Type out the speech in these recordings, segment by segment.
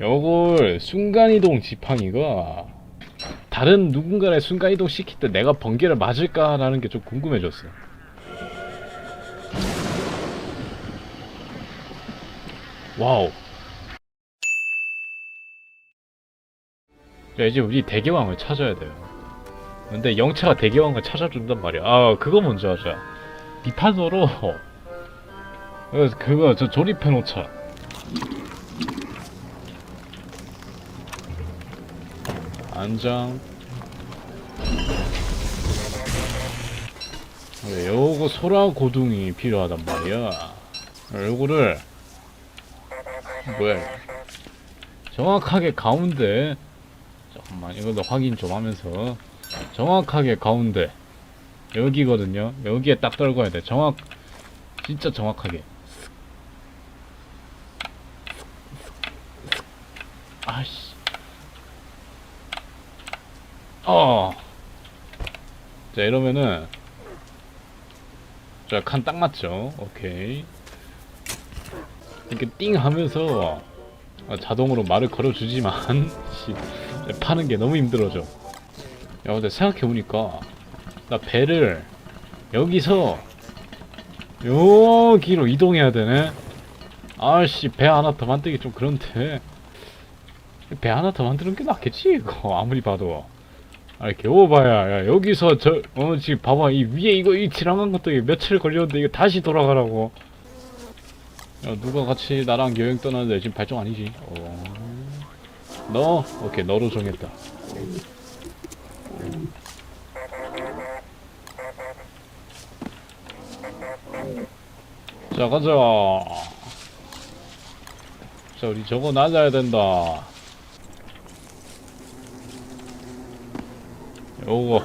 요걸 순간이동 지팡이가 다른 누군가를 순간이동 시킬 때 내가 번개를 맞을까라는 게 좀 궁금해졌어. 와우. 야, 이제 우리 대개왕을 찾아야 돼요. 근데 영차가 대개왕을 찾아준단 말이야. 아, 그거 먼저 하자. 비판으로 그거- 그거 저 조립해 놓자. 안장. 네, 요거 소라 고둥이 필요하단 말이야. 요거를 뭐야? 정확하게 가운데 잠깐만 이것도 확인 좀 하면서 정확하게 가운데 여기거든요. 여기에 딱 떨궈야 돼. 정확 진짜 정확하게. 아씨. 어. 자 이러면은 자 칸 딱 맞죠? 오케이. 이렇게 띵 하면서 아, 자동으로 말을 걸어주지만 씨, 파는 게 너무 힘들어져. 야 근데 생각해보니까 나 배를 여기서 여기로 이동해야 되네. 아씨 배 하나 더 만들기 좀 그런데 배 하나 더 만드는 게 낫겠지 이거 아무리 봐도. 아 이렇게 오바야 야 여기서 저 어 지금 봐봐 이 위에 이거 이 지나간 것도 며칠 걸렸는데 이거 다시 돌아가라고. 야 누가 같이 나랑 여행 떠나는데 지금 발정 아니지? 어. 너 오케이 너로 정했다. 자 가자 자 우리 저거 낮아야 된다 요거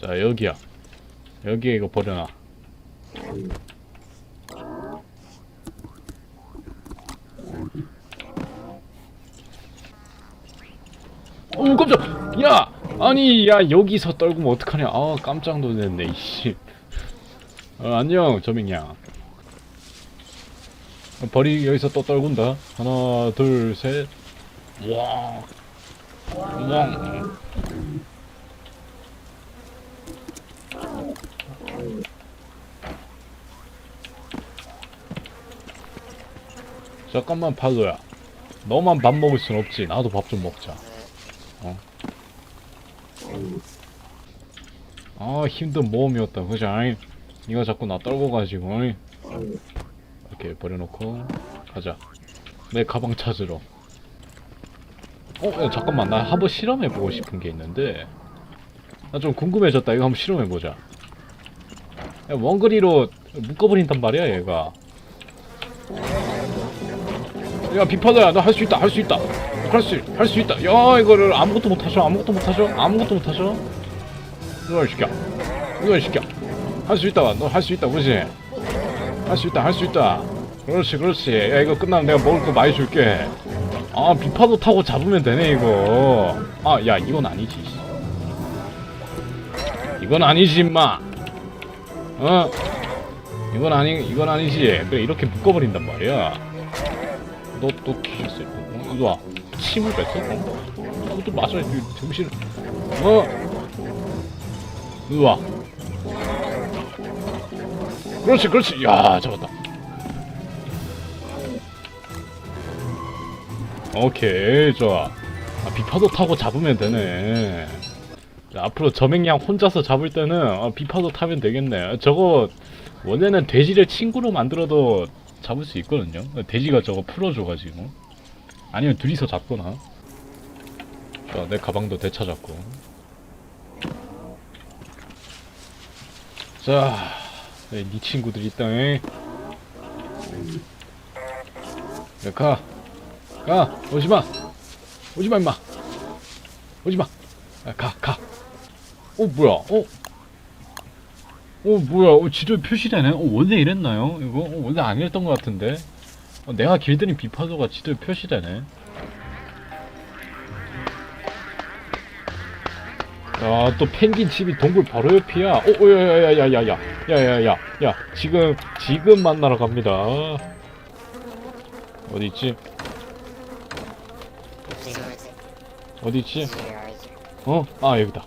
자 여기야. 여기에 이거 버려놔. 오 깜짝! 야! 아니 야 여기서 떨구면 어떡하냐? 아 깜짝 놀랐네 이씨. 어, 안녕 저밍양 버리 여기서 또 떨군다 하나 둘 셋 와. 왕. 잠깐만 팔로야 너만 밥 먹을 순 없지 나도 밥 좀 먹자 어? 아 힘든 모험이었다 그지 니가 자꾸 나 떨궈가지고 어이? 이렇게 버려놓고 가자. 내 가방 찾으러. 어? 야, 잠깐만. 나 한번 실험해보고 싶은 게 있는데. 나 좀 궁금해졌다. 이거 한번 실험해보자. 야, 원거리로 묶어버린단 말이야 얘가. 야 비파다야. 너할수 있다 할 수 있다. 할 수 할 수 있다. 야 이거를 아무것도 못하죠 아무것도 못하죠 아무것도 못하죠 누가 시켜. 누가 시켜. 할 수 있다 너. 할 수 있다 그지 할 수 있다 할 수 있다. 그렇지 그렇지. 야 이거 끝나면 내가 먹을 거 많이 줄게. 아 비파도 타고 잡으면 되네 이거. 아 야 이건 아니지 이건 아니지 임마. 어? 이건 아니 이건 아니지. 그래 이렇게 묶어버린단 말이야. 너또 키셨어 어, 이리 와 침을 뱉어? 어? 이것도 맞아. 이 정신 어? 이리 와 그렇지 그렇지 야 잡았다. 오케이 좋아. 아, 비파도 타고 잡으면 되네. 자, 앞으로 저맹양 혼자서 잡을 때는 어, 비파도 타면 되겠네. 저거 원래는 돼지를 친구로 만들어도 잡을 수 있거든요. 돼지가 저거 풀어줘가지고. 아니면 둘이서 잡거나. 자, 내 가방도 되찾았고. 자, 네, 네 친구들 있다 에 야, 가. 가. 오지 마. 오지 마, 임마. 오지마. 야, 가, 가. 어, 뭐야. 어? 어, 뭐야. 어, 지도에 표시되네. 어, 원래 이랬나요? 이거? 어, 원래 안 이랬던 것 같은데. 어, 내가 길들인 비파도가 지도에 표시되네. 야, 또 펭귄 집이 동굴 바로 옆이야. 오, 야, 야, 야, 야, 야, 야, 야, 야, 야, 야, 지금, 지금 만나러 갑니다. 어디 있지? 어디 있지? 어? 아, 여기다.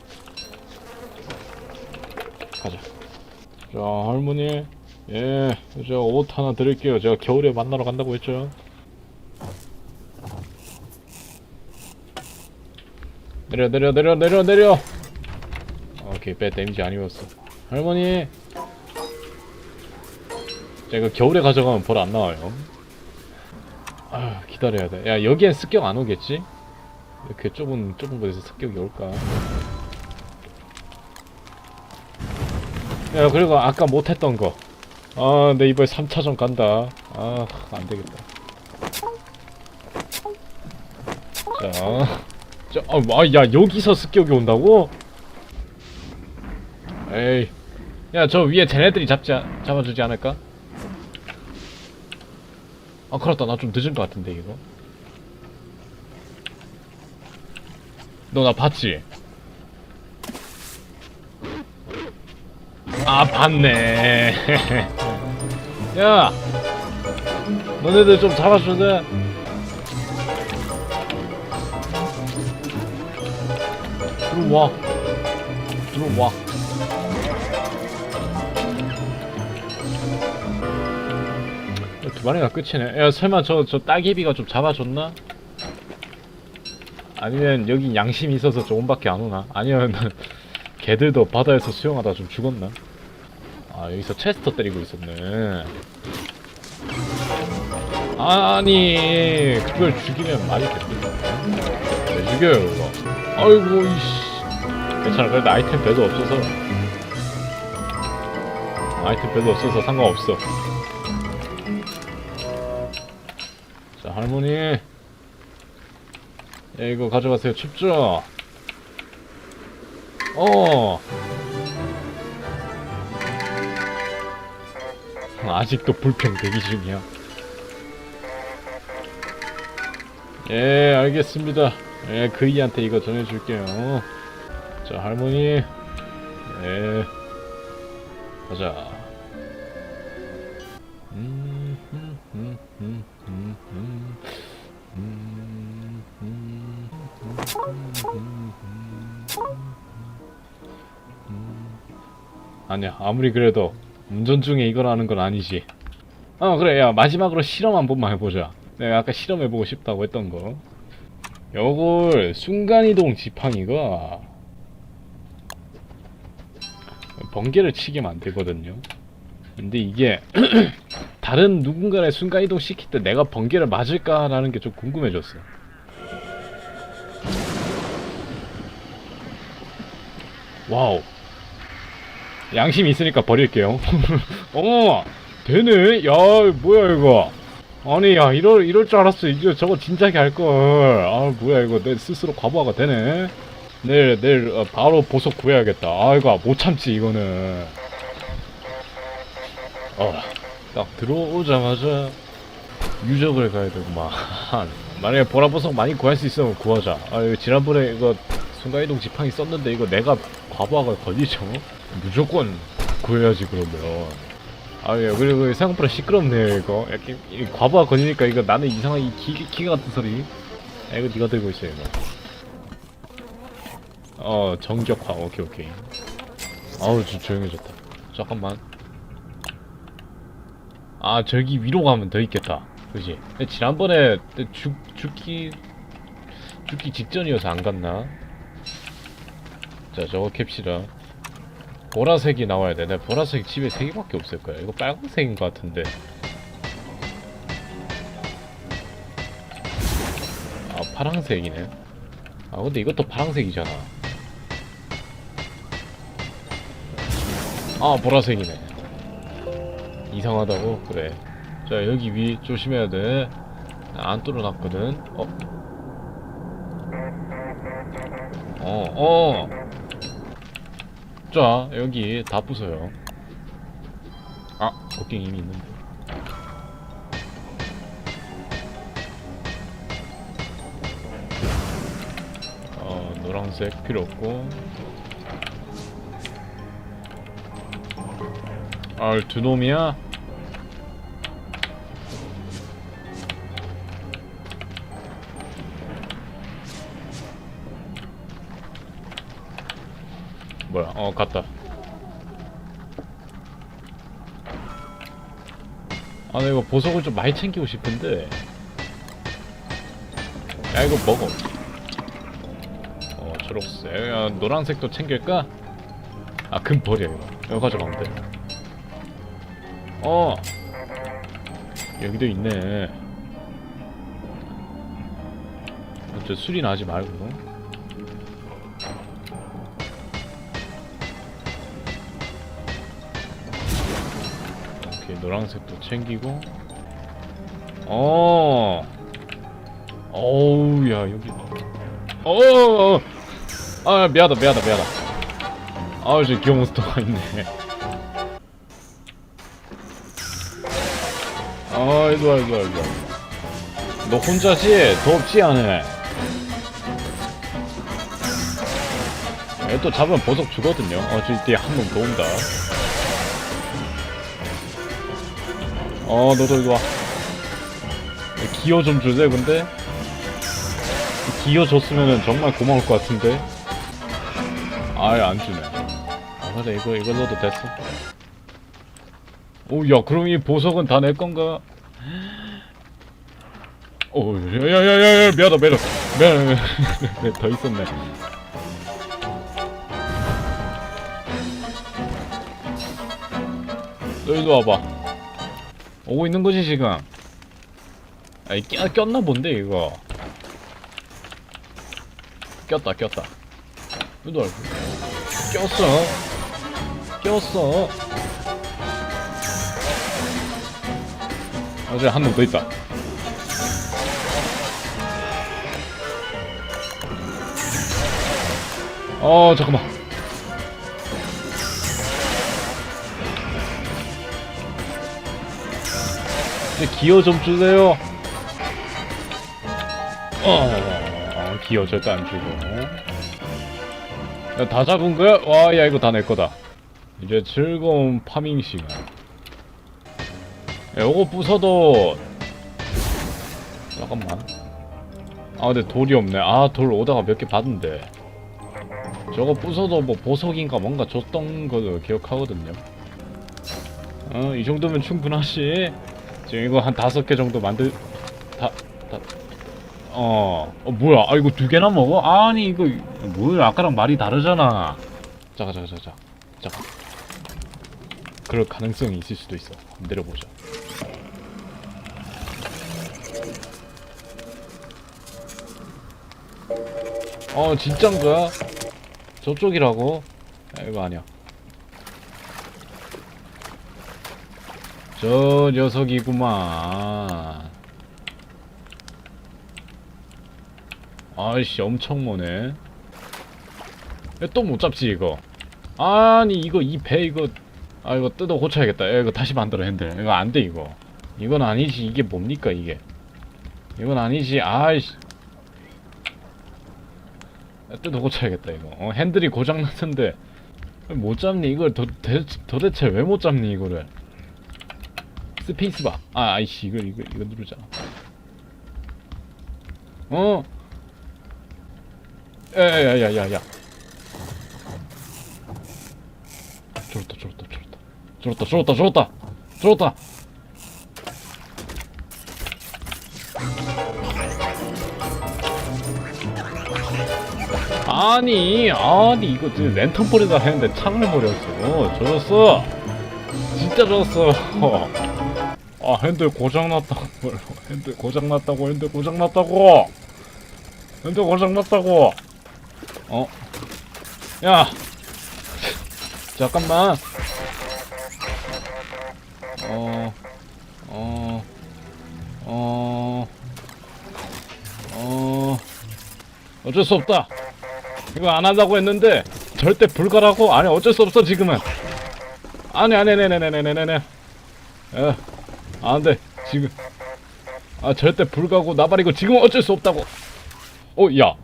가자. 자, 할머니. 예, 저옷 하나 드릴게요. 제가 겨울에 만나러 간다고 했죠. 내려, 내려, 내려, 내려, 내려. 오케이, 배 데미지 안 입었어. 할머니. 제가 겨울에 가져가면 벌 안 나와요. 아, 기다려야 돼. 야, 여기엔 습격 안 오겠지? 이렇게 좁은 좁은 곳에서 습격이 올까? 야, 그리고 아까 못했던 거. 아, 내 이번에 3차전 간다. 아, 안 되겠다. 자, 자, 아, 와, 야, 여기서 습격이 온다고? 에이, 야, 저 위에 쟤네들이 않- 잡아주지 않을까? 아, 그렇다. 나 좀 늦은 것 같은데, 이거. 너 나 봤지? 아, 봤네. 야! 너네들 좀 돼. 들어와. 들어와. 두 마리가 끝이네. 야, 설마 저, 저 따개비가 좀 잡아줬나? 아니면 여기 양심이 있어서 조금밖에 안 오나? 아니면 개들도 바다에서 수영하다 좀 죽었나? 아, 여기서 체스터 때리고 있었네. 아니, 그걸 죽이면 말이 됐지. 왜 죽여요, 이거? 아이고, 이씨. 괜찮아, 그래도 아이템 배도 없어서. 아이템 배도 없어서 상관없어. 할머니. 예, 이거 가져가세요. 춥죠? 어. 아직도 불평 대기 중이야. 예, 알겠습니다. 예, 그이한테 이거 전해줄게요. 자, 할머니. 예. 가자. 아니야 아무리 그래도 운전 중에 이걸 하는 건 아니지 어 그래 야 마지막으로 실험 한 번만 해보자 내가 아까 실험해보고 싶다고 했던 거 요걸 순간이동 지팡이가 번개를 치게 만들거든요 근데 이게 다른 누군가를 순간이동 시킬 때 내가 번개를 맞을까라는 게 좀 궁금해졌어. 와우. 양심이 있으니까 버릴게요. 어, 되네. 야, 뭐야 이거. 아니, 야, 이럴 이럴 줄 알았어. 이제 저거 진작에 할 걸. 아, 뭐야 이거 내 스스로 과부하가 되네. 내일 내일 어, 바로 보석 구해야겠다. 아, 이거 못 참지 이거는. 어. 딱 들어오자마자 유적을 가야 되구만. 만약에 보라보석 많이 구할 수 있으면 구하자. 아, 이거 지난번에 이거 순간이동 지팡이 썼는데 이거 내가 과부하가 걸리죠? 무조건 구해야지 그러면. 아, 예, 그리고 생각보다 시끄럽네요 이거. 약간 이 과부하 걸리니까 이거 나는 이상한 이 기, 기 같은 소리. 아, 이거 네가 들고 있어 이거. 어, 정격화. 오케이 오케이. 아우, 좀 조용해졌다. 잠깐만. 아 저기 위로 가면 더 있겠다 그지 지난번에 죽, 죽기 죽기 직전이어서 안 갔나 자 저거 캡시다 보라색이 나와야 돼 내가 보라색 집에 3개밖에 없을 거야 이거 빨간색인 것 같은데 아 파랑색이네 아 근데 이것도 파랑색이잖아 아 보라색이네 이상하다고? 그래. 자, 여기 위 조심해야 돼. 안 뚫어놨거든. 어? 어, 어! 부숴 여기 다 부숴요. 아 곡괭 이미 있는데. 어 노란색 필요 없고. 아두 놈이야? 뭐야? 어, 갔다. 아, 나 이거 보석을 좀 많이 챙기고 싶은데. 야, 이거 먹어. 어, 초록색. 야, 노란색도 챙길까? 아, 금 버려, 이거. 이거 가져가면 돼. 어! 여기도 있네. 저 술이나 하지 말고. 노란색도 챙기고. 어! 어우, 야, 여기. 어! 아, 미안하다, 미안하다, 미안하다. 아, 저기 기어 몬스터가 있네. 아, 와, 이리 와. 너 혼자지? 더 없지 않아? 얘또 잡으면 보석 주거든요. 어, 저 뒤에 한놈더 온다. 어, 너도 이리 와. 기어 좀 주세요, 근데? 기어 줬으면은 정말 고마울 것 같은데? 아예 안 주네. 아, 그래, 이거, 이거 넣어도 됐어. 오, 야, 그럼 이 보석은 다 내 건가? 오, 야, 야, 야, 야, 야, 미안하다, 미안하다. 미안하다, 미안하다. 더 있었네. 너 일로 와봐. 오고 있는 거지, 지금? 아이, 껴, 꼈나 본데, 이거. 꼈다, 꼈다. 와. 꼈어. 꼈어. 어제 한놈 더 있다. 어 잠깐만. 기어 좀 주세요. 어, 어, 기어 절대 안 주고. 야, 다 잡은 거야? 와, 야, 이거 다 내 거다. 이제 즐거운 파밍 시간. 야, 요거 부숴도 잠깐만 아 근데 돌이 없네 아 돌 오다가 몇 개 받은데 저거 부숴도 뭐 보석인가 뭔가 줬던 거 기억하거든요 어 이 정도면 충분하지 지금 이거 한 다섯 개 정도 만들 다, 다, 어, 어 뭐야? 아 이거 두 개나 먹어? 아니 이거 뭐야 아까랑 말이 다르잖아. 자가 자가 자가 자가 그럴 가능성이 있을 수도 있어. 내려보자. 어 진짠가? 저쪽이라고? 아, 이거 아니야 저 녀석이구만. 아이씨 엄청 머네. 또 못 잡지 이거. 아니 이거 이 배 이거 아 이거 뜯어 고쳐야겠다. 야, 이거 다시 만들어 핸들. 이거 안 돼 이거. 이건 아니지 이게 뭡니까 이게? 이건 아니지 아이씨. 야, 뜯어 고쳐야겠다 이거. 어, 핸들이 고장났는데 못 잡니? 이걸 도, 대, 도대체 왜 못 잡니 이거를 스페이스바 아 아이씨 이거 이거 이거 누르자. 어? 야야야야야 졸었다 졸었다 졸었다. 졸었다 졸었다 졸었다. 졸었다. 아니 아니 이거 지금 랜턴 버리다 했는데 창을 버렸어. 젖었어. 진짜 젖었어 아 핸들 고장났다고 핸들 고장났다고 핸들 고장났다고 핸들 고장났다고 어? 야 잠깐만 어, 어, 어, 어, 어쩔 수 없다. 이거 안 한다고 했는데 절대 불가라고 아니 어쩔 수 없어 지금은. 아니 아니 아니 아니 아니 아니 아니. 어, 안돼 지금. 아 절대 불가고 나발이고 지금 어쩔 수 없다고. 어, 야,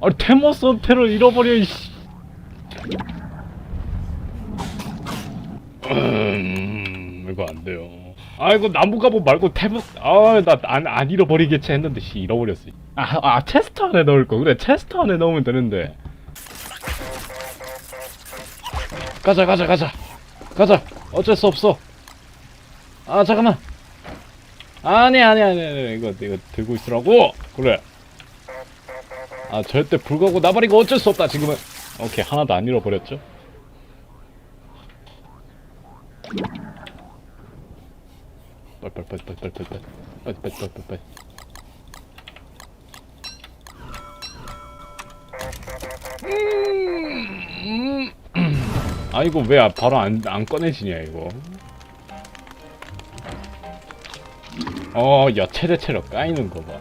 아니 테머스 테를 잃어버려 이씨. 음, 이거 안 돼요. 아, 이거 나무 갑옷 말고 태복, 아, 나안 안 잃어버리겠지 했는데, 씨, 잃어버렸어. 아, 아, 체스트 안에 넣을 거. 그래, 체스트 안에 넣으면 되는데. 가자, 가자, 가자. 가자. 어쩔 수 없어. 아, 잠깐만. 아니, 아니, 아니, 아니, 이거, 이거 들고 있으라고. 그래. 아, 절대 불가고 나발이고 어쩔 수 없다, 지금은. 오케이, 하나도 안 잃어버렸죠? 빨빨빨빨빨빨빨 빨빨빨빨빨 아 이거 왜 바로 안, 안 꺼내지냐 이거 어야 체력체력 까이는 거봐.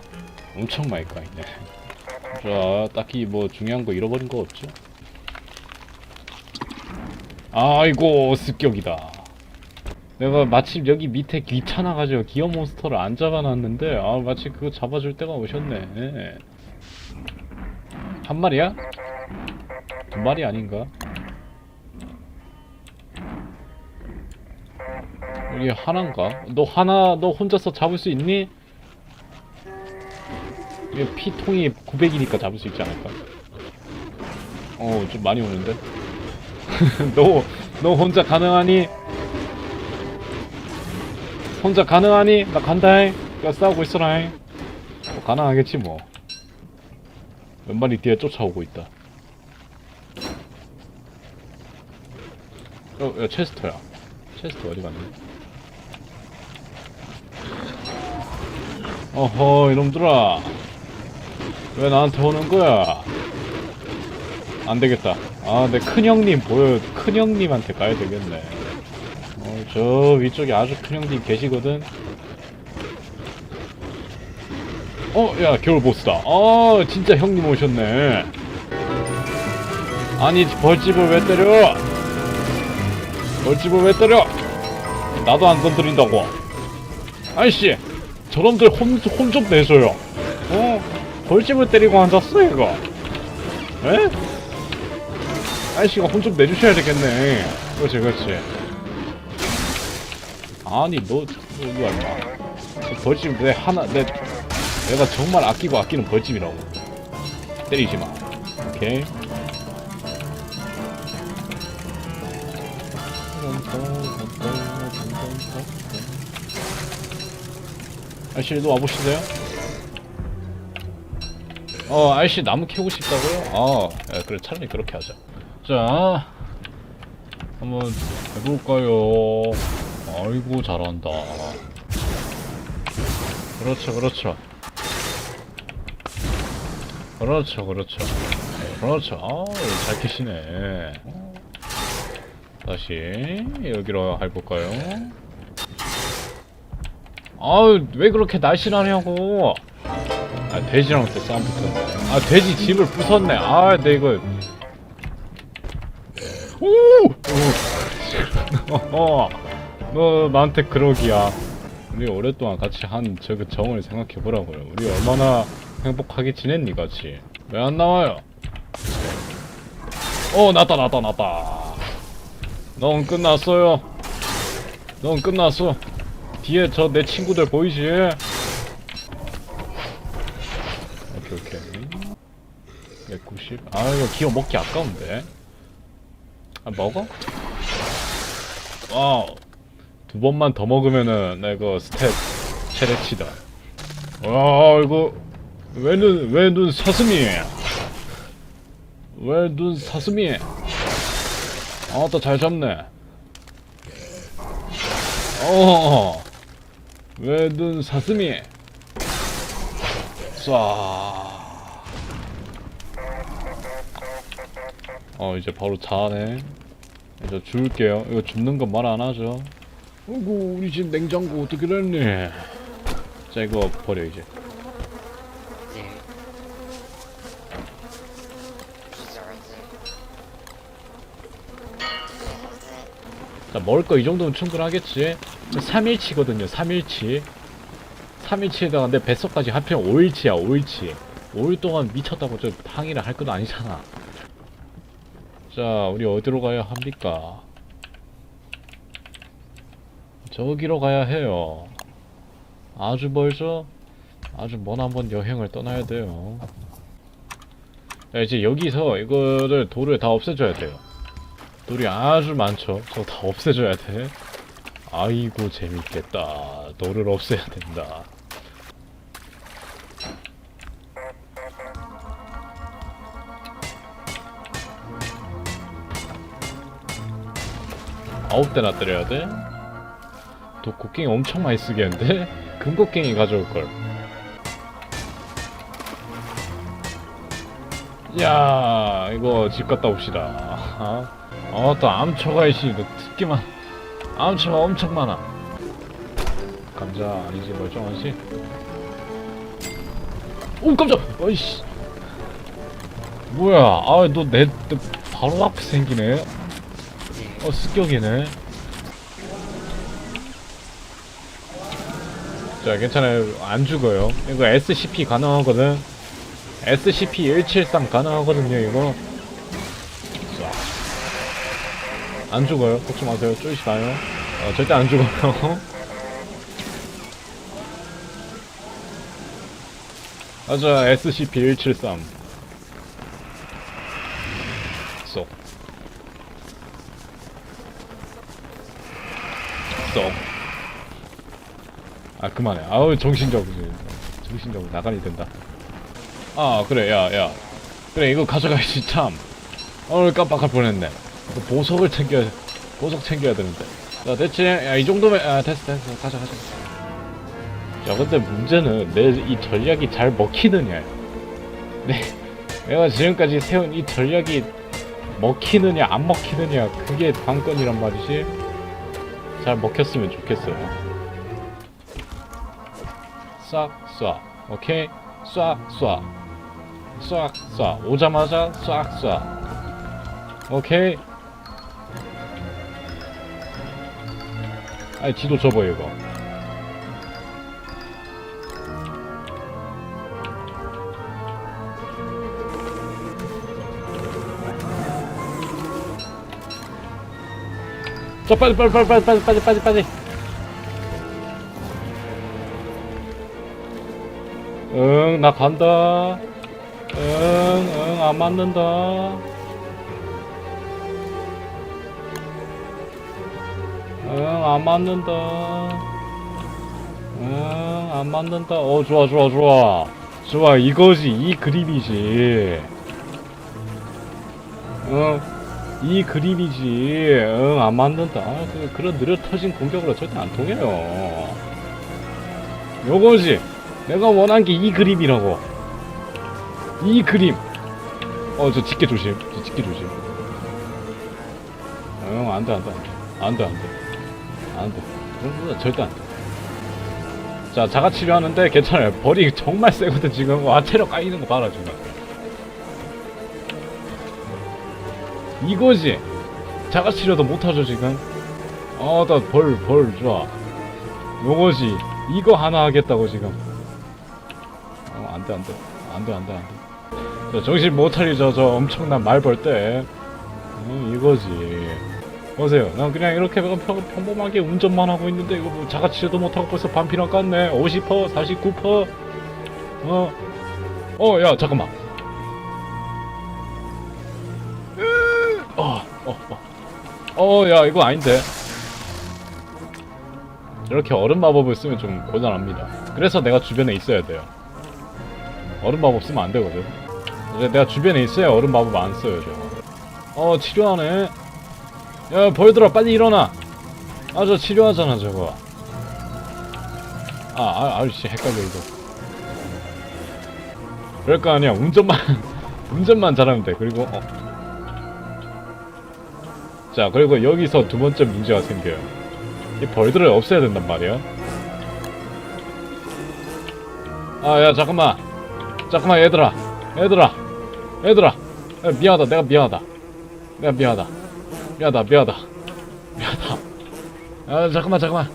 엄청 많이 까이네. 자 딱히 뭐 중요한 거 잃어버린 거 없죠? 아이고 습격이다. 내가 마침 여기 밑에 귀찮아가지고 기어 몬스터를 안 잡아놨는데 아 마치 그거 잡아줄 때가 오셨네. 한 마리야? 두 마리 아닌가? 여기 하나인가? 너 하나 너 혼자서 잡을 수 있니? 이게 피통이 900이니까 잡을 수 있지 않을까? 어 좀 많이 오는데? 너, 너 혼자 가능하니? 혼자 가능하니? 나 간다잉. 야, 싸우고 있어라잉. 뭐, 가능하겠지, 뭐. 몇 마리 뒤에 쫓아오고 있다. 어, 야, 체스터야. 체스터 어디 갔니? 어허, 이놈들아. 왜 나한테 오는 거야? 안 되겠다. 아, 내 큰형님 보여. 큰형님한테 가야 되겠네. 어, 저 위쪽에 아주 큰형님 계시거든. 어, 야, 겨울 보스다. 어, 진짜 형님 오셨네. 아니, 벌집을 왜 때려? 벌집을 왜 때려? 나도 안 건드린다고. 아이씨, 저놈들 혼, 혼 좀 내줘요. 어? 벌집을 때리고 앉았어, 이거. 에? 아이씨가 혼 좀 내주셔야 되겠네. 그렇지, 그렇지. 아니, 너, 너, 이거 얼마. 벌집 내 하나, 내, 내가 정말 아끼고 아끼는 벌집이라고. 때리지 마. 오케이. 아저씨, 도 와보실래요? 어, 아저씨 나무 캐고 싶다고요? 아, 야, 그래 차라리 그렇게 하자. 자, 한번 해볼까요? 아이고 잘한다. 그렇죠, 그렇죠. 그렇죠, 그렇죠. 그렇죠. 아, 잘 캐시네. 다시 여기로 해볼까요? 아유, 왜 그렇게 날씬하냐고. 아, 돼지랑 또 싸움 붙었네. 아, 돼지 집을 부쉈네. 아, 내 이거. 오! 오! 어, 너 나한테 그러기야. 우리 오랫동안 같이 한 저그 정을 생각해 보라고요. 우리 얼마나 행복하게 지냈니 같이? 왜 안 나와요? 어, 났다, 났다, 났다. 넌 끝났어요. 넌 끝났어. 뒤에 저 내 친구들 보이지? 오케이 오케이. 190 아 이거 기어 먹기 아까운데. 아 먹어? 와우. 두 번만 더 먹으면은 나 이거 스탯 최대치다. 와 이거 왜눈 왜 눈 사슴이? 왜 눈 사슴이? 아또 잘 잡네. 어. 왜눈 사슴이? 쏴. 어 이제 바로 자네. 이제 줄게요. 이거 줍는 건 말 안 하죠. 어구 우리 집 냉장고 어떻게 됐니? 자 이거 버려 이제. 자 먹을 거 이 정도면 충분하겠지 3일치거든요 3일치 3일치에다가 내 뱃속까지 하필 5일치야 5일치 5일 동안 미쳤다고 저 항의를 할 것도 아니잖아 자 우리 어디로 가야 합니까 저기로 가야 해요. 아주 멀죠? 아주 먼 한번 여행을 떠나야 돼요. 자, 이제 여기서 이거를 돌을 다 없애줘야 돼요. 돌이 아주 많죠. 저다 없애줘야 돼. 아이고 재밌겠다. 돌을 없애야 된다. 아홉 대나 때려야 돼? 또 곡괭이 엄청 많이 쓰겠는데? 금곡괭이 가져올 걸. 야, 이거 집 갔다 옵시다. 아, 어, 또 암초가 이씨, 너 특기만. 암초가 엄청 많아. 감자 아니지 멀쩡하지? 오 깜짝! 어이씨. 뭐야? 아, 너내 바로 앞에 생기네. 어 습격이네. 자 괜찮아요 안 죽어요. 이거 SCP 가능하거든. SCP-173 가능하거든요 이거. 안 죽어요. 걱정 마세요. 쫄지 마요. 어, 절대 안 죽어요. 맞아 SCP-173. 쏙. 쏙. 아 그만해. 아우 정신적으로 정신적으로 나가니 된다. 아 그래 야 야 그래 이거 가져가야지 참. 오늘 깜빡할 뻔했네. 그 보석을 챙겨 보석 챙겨야 되는데. 자 됐지? 야이 정도면 아 됐어 됐어 가자 가자. 자 근데 문제는 내 이 전략이 잘 먹히느냐. 내 내가 지금까지 세운 이 전략이 먹히느냐 안 먹히느냐 그게 관건이란 말이지. 잘 먹혔으면 좋겠어요. 싹 쏴. 오케이? 쏴 쏴. 싹 쏴. 오자마자 싹 쏴. 오케이? 아니 지도 접어 이거. 저 빨리 빨리 빨리 빨리 빨리 빨리 빨리 빨리. 응, 나 간다. 응, 응, 안 맞는다. 응, 안 맞는다. 응, 안 맞는다. 어, 좋아, 좋아, 좋아. 좋아, 이거지. 이 그림이지. 응, 이 그림이지. 응, 안 맞는다. 아, 그, 그런 느려 터진 공격으로 절대 안 통해요. 요거지. 내가 원한 게 이 그림이라고. 이 그림. 어, 저 집게 조심. 저 집게 조심. 응, 안 돼, 안 돼, 안 돼. 안 돼, 안 돼. 안 돼. 그런 거 절대 안 돼. 자, 자가 치료하는데 괜찮아요. 벌이 정말 세거든, 지금. 와, 체력 까이는 거 봐라, 지금. 이거지. 자가 치료도 못하죠, 지금. 어, 나 벌, 벌, 좋아. 요거지. 이거 하나 하겠다고, 지금. 어, 안 돼, 안 돼. 안 돼, 안 돼, 안 돼. 저 정신 못 차리죠, 저 엄청난 말벌 때. 어, 이거지. 보세요. 난 그냥 이렇게 평, 평범하게 운전만 하고 있는데, 이거 뭐 자가치료도 못하고 벌써 반피나 깠네. 50%, 49%. 어. 어, 야, 잠깐만. 어, 어, 어. 어, 야, 이거 아닌데. 이렇게 얼음 마법을 쓰면 좀 곤란합니다. 그래서 내가 주변에 있어야 돼요. 얼음 마법 쓰면 안 되거든. 내가 주변에 있어야 얼음 마법 안 써요, 저. 어, 치료하네. 야, 벌들아, 빨리 일어나. 아, 저 치료하잖아, 저거. 아, 아, 아이씨, 헷갈려, 이거. 그럴 거 아니야. 운전만, 운전만 잘하면 돼. 그리고, 어. 자, 그리고 여기서 두 번째 문제가 생겨요. 이 벌들을 없애야 된단 말이야. 아, 야, 잠깐만. 잠깐만, 얘들아. 얘들아. 얘들아. 야, 미안하다. 내가 미안하다. 내가 미안하다. 미안하다. 미안하다. 미안하다. 아, 잠깐만, 잠깐만.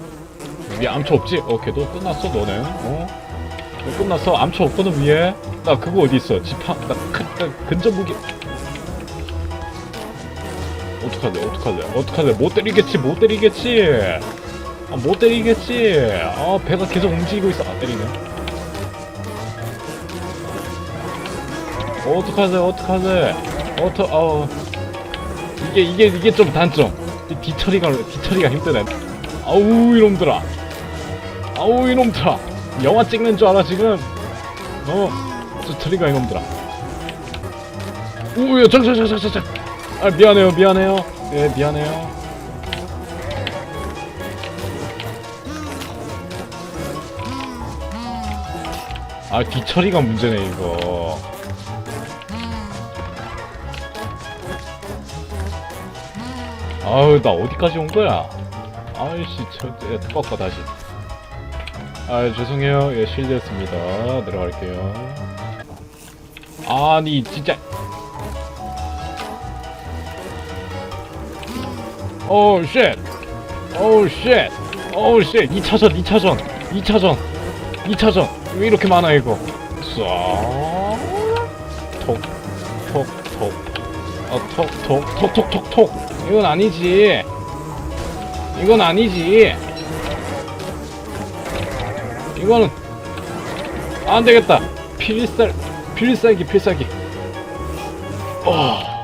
위에 암초 없지? 오케이, 너 끝났어, 너네. 어? 너 끝났어. 암초 없거든, 위에. 나 그거 어디 있어? 지팡, 나 큰, 나 근접 무기. 어떡할래, 어떡할래, 어떡할래. 못 때리겠지, 못 때리겠지. 아, 못 때리겠지. 아, 배가 계속 움직이고 있어. 아, 때리네. 어, 어떡하세요, 어떡하세요. 어떡, 어 이게, 이게, 이게 좀 단점. 이 뒤처리가, 뒤처리가 힘드네. 아우, 이놈들아. 아우, 이놈들아. 영화 찍는 줄 알아, 지금? 어, 뒤처리가 이놈들아. 오, 야, 잠깐, 잠깐, 잠깐, 잠깐. 아, 미안해요, 미안해요. 예, 미안해요. 아 뒤처리가 문제네 이거 아유 나 어디까지 온 거야? 아이씨 저 예, 꺾어 다시. 아 죄송해요. 예 실례했습니다. 내려갈게요. 아니 진짜. 오우 쉣 오우 쉣 오우 쉣 2차전 2차전 2차전 2차전 왜 이렇게 많아 이거? 쏙톡톡톡. 어, 톡톡 톡 톡 톡 톡 이건 아니지. 이건 아니지. 이거는 안 되겠다. 필살 필살기 필살기. 어.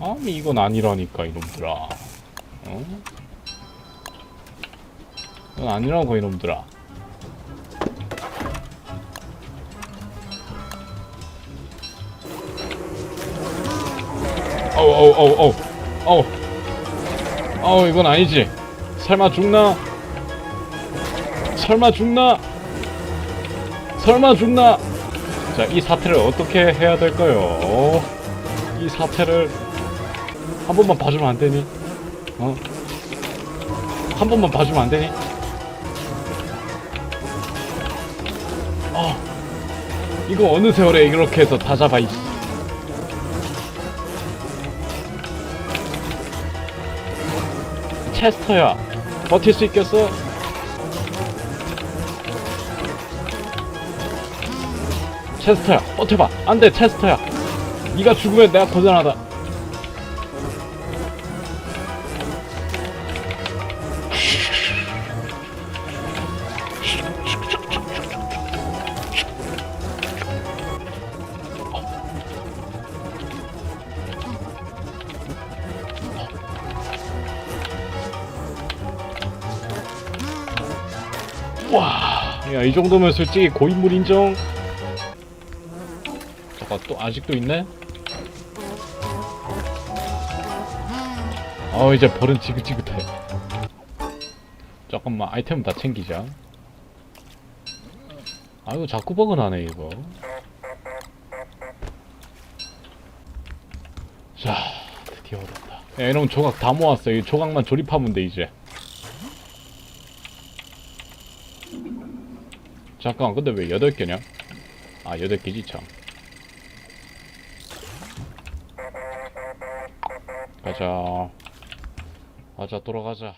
아니 이건 아니라니까 이놈들아. 어? 이건 아니라고 이놈들아 어우 어우 어우 어우 어우 어우 이건 아니지 설마 죽나 설마 죽나 설마 죽나 자 이 사태를 어떻게 해야 될까요 이 사태를 한 번만 봐주면 안 되니? 어? 한 번만 봐주면 안 되니? 어. 이거 어느 세월에 이렇게 해서 다 잡아, 이 체스터야. 버틸 수 있겠어? 체스터야, 버텨봐. 안 돼, 체스터야. 네가 죽으면 내가 고전하다. 와, 야, 이 정도면 솔직히 고인물 인정. 잠깐, 또 아직도 있네? 어, 이제 벌은 지긋지긋해. 잠깐만, 아이템 다 챙기자. 아이고, 자꾸 버그나네, 이거. 자, 드디어 얻었다. 야, 이놈 조각 다 모았어. 이 조각만 조립하면 돼, 이제. 잠깐 근데 왜 8개냐? 아 8개지 참. 가자. 가자 돌아가자